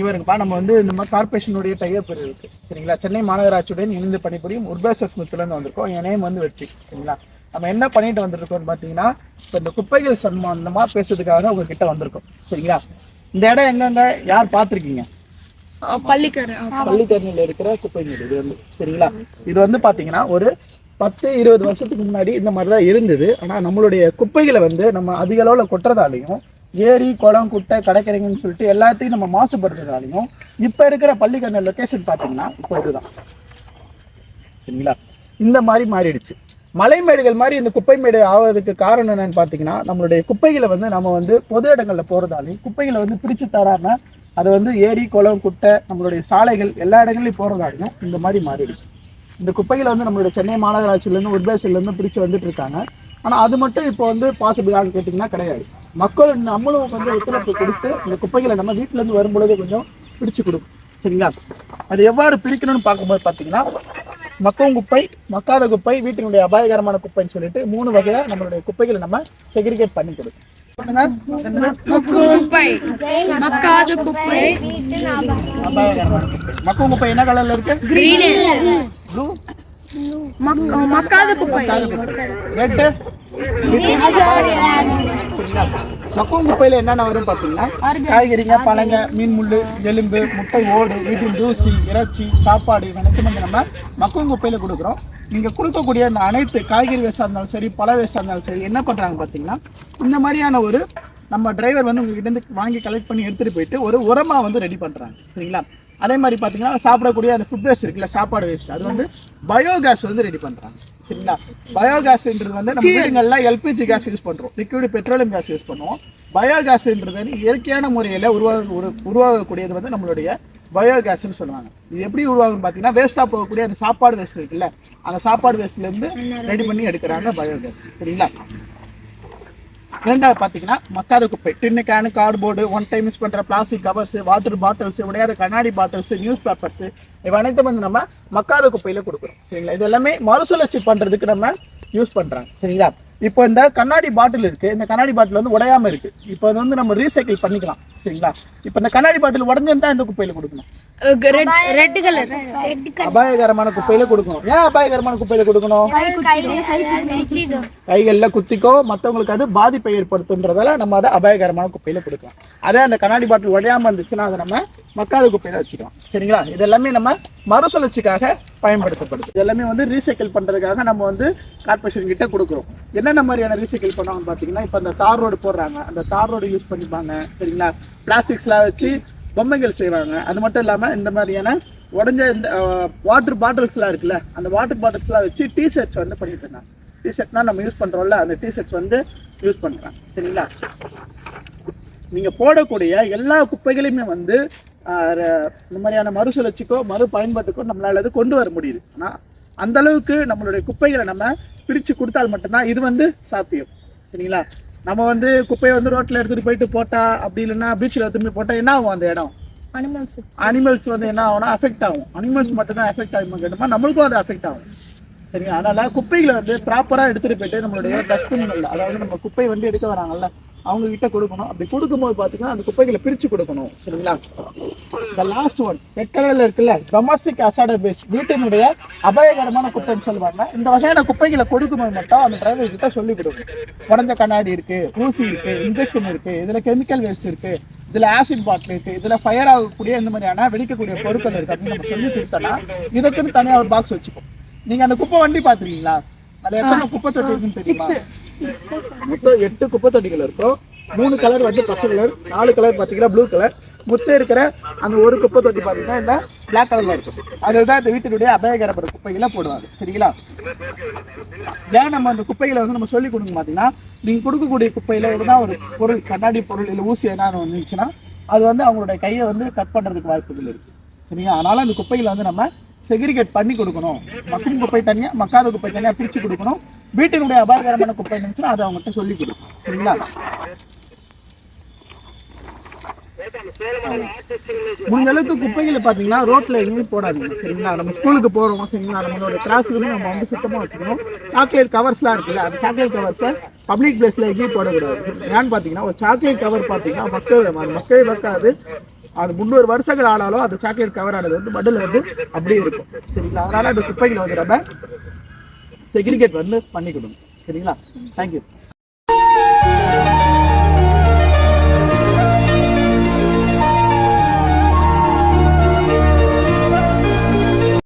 இவருக்குப்பா நம்ம வந்து இந்த மாதிரி கார்பரேஷனுடைய டைப் இருக்கு. சரிங்களா? சென்னை மாநகராட்சியுடன் இணைந்து பணிபுரியும் உர்பேச ஸ்மித்லேருந்து வந்திருக்கோம். என் நேம் வந்து வெற்றி. சரிங்களா? நம்ம என்ன பண்ணிட்டு வந்திருக்கோம்னு பார்த்தீங்கன்னா இப்போ இந்த குப்பைகள் சம்பந்தமாக பேசுறதுக்காக உங்ககிட்ட வந்திருக்கோம். சரிங்களா? இந்த இடம் எங்கெங்க? யார் பார்த்துருக்கீங்க? பள்ளிக்கரை. பள்ளிக்கரணையில் இருக்கிற குப்பை மேடு. இது வந்து சரிங்களா? இது வந்து பார்த்தீங்கன்னா ஒரு பத்து இருபது வருஷத்துக்கு முன்னாடி இந்த மாதிரி தான் இருந்தது. ஆனால் நம்மளுடைய குப்பைகளை வந்து நம்ம அதிக அளவில் கொட்டுறதாலையும் ஏரி குளம் குட்டை கடற்கரைங்கன்னு சொல்லிட்டு எல்லாத்தையும் நம்ம மாசுபடுறதாலையும் இப்போ இருக்கிற பள்ளிக்கரணை லொக்கேஷன் பார்த்தீங்கன்னா இப்போ இதுதான். சரிங்களா? இந்த மாதிரி மாறிடுச்சு. மலைமேடுகள் மாதிரி இந்த குப்பை மேடு ஆவதுக்கு காரணம் என்னன்னு பார்த்தீங்கன்னா நம்மளுடைய குப்பைகளை வந்து நம்ம வந்து பொது இடங்களில் போகிறதாலையும் குப்பைகளை வந்து பிரித்து தராம அதை வந்து ஏரி குளம் குட்டை நம்மளுடைய சாலைகள் எல்லா இடங்களையும் போகிறதாலையும் இந்த மாதிரி மாறிடுச்சு. இந்த குப்பைகளை வந்து நம்மளுடைய சென்னை மாநகராட்சியிலேருந்து உட்பேசிலேருந்து பிரித்து வந்துட்டு இருக்காங்க. ஆனால் அது மட்டும் இப்போ வந்து பாசிபிளான்னு கேட்டிங்கன்னா கிடையாது. மக்கள் நம்மளும் கொஞ்சம் ஒத்துழைப்பு கொடுத்து இந்த குப்பைகளை நம்ம வீட்டிலேருந்து வரும்பொழுது கொஞ்சம் பிரித்து கொடுக்கும் சரிங்களா? அது எவ்வாறு பிரிக்கணும்னு பார்க்கும்போது பார்த்தீங்கன்னா மக்கும் குப்பை மக்காத குப்பை வீட்டினுடைய அபாயகரமான குப்பைன்னு சொல்லிட்டு மூணு வகையா நம்மளுடைய குப்பைகளை நம்ம செக்ரிகேட் பண்ணி கொடுக்கும் சொல்லுங்க என்ன? குப்பை. மக்காத குப்பை. அபாயகரமான குப்பை. மக்கும் குப்பை என்ன கலர்ல இருக்கு? மக்காத குப்பை. ரெட் சரிங்களா? மக்கும் குப்பையில என்னென்ன வரும் பார்த்தீங்கன்னா காய்கறிங்க பழங்க மீன் முள்ளு எலும்பு முட்டை ஓடு வீட்டின் தூசி இறைச்சி சாப்பாடு அனைத்தும் வந்து நம்ம மக்கும் குப்பையில கொடுக்குறோம். நீங்க கொடுக்கக்கூடிய அந்த அனைத்து காய்கறி வேஸ்டாக இருந்தாலும் சரி பழ வேஸ்டாக இருந்தாலும் சரி என்ன பண்றாங்க பார்த்தீங்கன்னா இந்த மாதிரியான ஒரு நம்ம டிரைவர் வந்து உங்ககிட்ட இருந்து வாங்கி கலெக்ட் பண்ணி எடுத்துட்டு போயிட்டு ஒரு உரமா வந்து ரெடி பண்றாங்க. சரிங்களா? அதே மாதிரி பார்த்தீங்கன்னா சாப்பிடக்கூடிய அந்த ஃபுட் வேஸ்ட் இருக்குல்ல சாப்பாடு வேஸ்ட் அது வந்து பயோகேஸ் வந்து ரெடி பண்ணுறாங்க சரிங்களா? பயோகேஸ்ன்றது வந்து நம்ம வீடுகளில் எல்பிஜி கேஸ் யூஸ் பண்ணுறோம் லிக்விட் பெட்ரோலியம் கேஸ் யூஸ் பண்ணுவோம். பயோகேஸ்ன்றது வந்து இயற்கையான முறையில் உருவாக உரு உருவாகக்கூடியது வந்து நம்மளுடைய பயோகேஸ்னு சொல்லுவாங்க. இது எப்படி உருவாகும்னு பார்த்தீங்கன்னா வேஸ்ட்டாக போகக்கூடிய அந்த சாப்பாடு வேஸ்ட் இருக்குல்ல அந்த சாப்பாடு வேஸ்ட்லேருந்து ரெடி பண்ணி எடுக்கிறாங்க பயோகேஸ் சரிங்களா? ரெண்டாவது பார்த்தீங்கன்னா மக்காத குப்பை. Tin can cardboard one time use பண்ணுற பிளாஸ்டிக் கவர்ஸ் வாட்டர் பாட்டில்ஸ் உடையாத கண்ணாடி பாட்டில்ஸ் நியூஸ் பேப்பர்ஸ் இவை அனைத்தும் வந்து நம்ம மக்காத குப்பையில் கொடுக்குறோம். சரிங்களா? இது எல்லாமே மறுசுழற்சி பண்ணுறதுக்கு நம்ம யூஸ் பண்ணுறாங்க சரிங்களா? இப்போ இந்த கண்ணாடி பாட்டில் இருக்குது இந்த கண்ணாடி பாட்டில் வந்து உடையாம இருக்குது இப்போ அது வந்து நம்ம ரீசைக்கிள் பண்ணிக்கலாம். சரிங்களா? இப்போ இந்த கண்ணாடி பாட்டில் உடஞ்சிருந்தா இந்த குப்பையில் கொடுக்கணும்? அபாயகரமான குப்பையில கொடுக்கணும். ஏன் அபாயகரமான குப்பையில கொடுக்கணும்? கைகளில் குத்திக்கோ. மற்றவங்களுக்கு அது பாதிப்பை ஏற்படுத்துன்றதால நம்ம அதை அபாயகரமான குப்பையில கொடுக்கலாம். அதே அந்த கண்ணாடி பாட்டில் உடையாம இருந்துச்சுன்னா அதை நம்ம மக்காத குப்பையில வச்சுக்கலாம். சரிங்களா? இது எல்லாமே நம்ம மறுசுழற்சிக்காக பயன்படுத்தப்படுது. எல்லாமே வந்து ரீசைக்கிள் பண்ணுறதுக்காக நம்ம வந்து கார்பரேஷன் கிட்ட கொடுக்குறோம். என்னென்ன மாதிரியான ரீசைக்கிள் பண்ணுவாங்கன்னு பார்த்தீங்கன்னா இப்போ அந்த தார் ரோடு போடுறாங்க. அந்த தார் ரோடு யூஸ் பண்ணிப்பாங்க சரிங்களா? பிளாஸ்டிக்ஸ்லாம் வச்சு பொம்மைகள் செய்வாங்க. அது மட்டும் இல்லாமல் இந்த மாதிரியான உடஞ்ச இந்த வாட்டர் பாட்டில்ஸ்லாம் இருக்குல்ல அந்த வாட்டர் பாட்டில்ஸ்லாம் வச்சு டிஷர்ட்ஸ் வந்து பண்ணிட்டு இருந்தாங்க. டிஷர்ட்னா நம்ம யூஸ் பண்ணுறோம்ல அந்த டிஷர்ட்ஸ் வந்து யூஸ் பண்ணுறாங்க சரிங்களா? நீங்கள் போடக்கூடிய எல்லா குப்பைகளையுமே வந்து இந்த மாதிரியான மறுசுழற்சிக்கோ மறு பயன்பாட்டுக்கோ நம்மளால அது கொண்டு வர முடியுது. ஆனால் அந்த அளவுக்கு நம்மளுடைய குப்பைகளை நம்ம பிரித்து கொடுத்தால் மட்டும்தான் இது வந்து சாத்தியம். சரிங்களா? நம்ம வந்து குப்பையை வந்து ரோட்டில் எடுத்துகிட்டு போயிட்டு போட்டா அப்படி இல்லைன்னா பீச்சில் எடுத்துட்டு போய் போட்டால் என்ன ஆகும் அந்த இடம்? அனிமல்ஸ் அனிமல்ஸ் வந்து என்ன ஆகும்னா அஃபெக்ட் ஆகும். அனிமல்ஸ் மட்டும் தான் அஃபெக்ட் ஆகும் கேட்டோமா? நம்மளுக்கும் அது அஃபெக்ட் ஆகும். சரிங்களா? அதனால குப்பைகளை வந்து ப்ராப்பராக எடுத்துகிட்டு போயிட்டு நம்மளுடைய டஸ்ட்பின்களில் அதாவது நம்ம குப்பை வண்டி எடுக்க வராங்கல்ல அவங்க கிட்ட கொடுக்கணும். அப்படி கொடுக்கும்போது பார்த்தீங்கன்னா அந்த குப்பைகளை பிரித்து கொடுக்கணும். சரிங்களா? இந்த லாஸ்ட் ஒன் ரெட் இருக்குல்ல டொமஸ்டிக் அசாடபேஸ் வீட்டினுடைய அபாயகரமான குப்பைன்னு சொல்லுவாங்க. இந்த வகையான குப்பைகளை கொடுக்கும்போது மட்டும் அந்த டிரைவர் கிட்ட சொல்லி கொடுக்கணும். உடஞ்ச கண்ணாடி இருக்கு ஊசி இருக்கு இன்ஜெக்ஷன் இருக்கு இதுல கெமிக்கல் வேஸ்ட் இருக்கு இதுல ஆசிட் பாட்டில் இருக்கு இதுல ஃபயர் ஆகக்கூடிய இந்த மாதிரியான வெடிக்கக்கூடிய பொருட்கள் இருக்கு அப்படின்னு நம்ம சொல்லி கொடுத்தோம்னா இதுக்குன்னு தனியாக ஒரு பாக்ஸ் வச்சுப்போம். நீங்க அந்த குப்பை வண்டி பார்த்துருக்கீங்களா? அது எத்தனை குப்பை தொட்டி இருக்குன்னு தெரியுமா? மொத்தம் எட்டு குப்பை தொட்டிகள் இருக்கும். மூணு கலர் வந்து பச்சை கலர் நாலு கலர் பார்த்தீங்கன்னா ப்ளூ கலர் முச்சம் இருக்கிற அந்த ஒரு குப்பை தொட்டி பார்த்தீங்கன்னா இந்த பிளாக் கலர்ல இருக்கும். அதில் தான் இந்த வீட்டினுடைய அபாயகரப்பட குப்பைகளை போடுவாங்க. சரிங்களா? ஏன் நம்ம அந்த குப்பைகளை வந்து நம்ம சொல்லி கொடுங்க பார்த்தீங்கன்னா நீங்கள் கொடுக்கக்கூடிய குப்பையில் எதுனா ஒரு பொருள் கண்ணாடி பொருள் இல்லை ஊசி என்ன வந்துச்சுன்னா அது வந்து அவங்களுடைய கையை வந்து கட் பண்ணுறதுக்கு வாய்ப்புகள் இருக்குது சரிங்களா? அதனால அந்த குப்பைகளை வந்து நம்ம செக்ரிகேட் பண்ணி கொடுக்கணும். மக்கும் குப்பை தனியாக மக்காத குப்பை தனியாக பிரித்து கொடுக்கணும். வீட்டினுடைய அபாயகரமான குப்பை இருந்துச்சுன்னா அதை அவங்ககிட்ட சொல்லி கொடுக்கணும். சரிங்களா? முடிஞ்ச அளவுக்கு குப்பைகளை பார்த்தீங்கன்னா ரோட்ல எங்கேயும் போடாதீங்க. சரிங்களா? நம்ம ஸ்கூலுக்கு போகிறோம் சரிங்களா? நம்மளோட கிளாஸுக்கு நம்ம வந்து சுத்தமாக வச்சுக்கணும். சாக்லேட் கவர்ஸ்லாம் இருக்குல்ல அந்த சாக்லேட் கவர்ஸை பப்ளிக் பிளேஸில் எங்கேயும் போடக்கூடாது. ஏன்னு பார்த்தீங்கன்னா ஒரு சாக்லேட் கவர் பார்த்தீங்கன்னா மக்கள் மக்கள் மக்காது அது முந்நூறு வருஷங்கள் ஆனாலும் அந்த சாக்லேட் கவர் ஆனது வந்து மண்ணில் வந்து அப்படியே இருக்கும். சரிங்களா? அதனால அந்த குப்பைகளை வந்து நம்ம செக்ரிகேட் வந்து பண்ணிக்கணும். சரிங்களா? தேங்க்யூ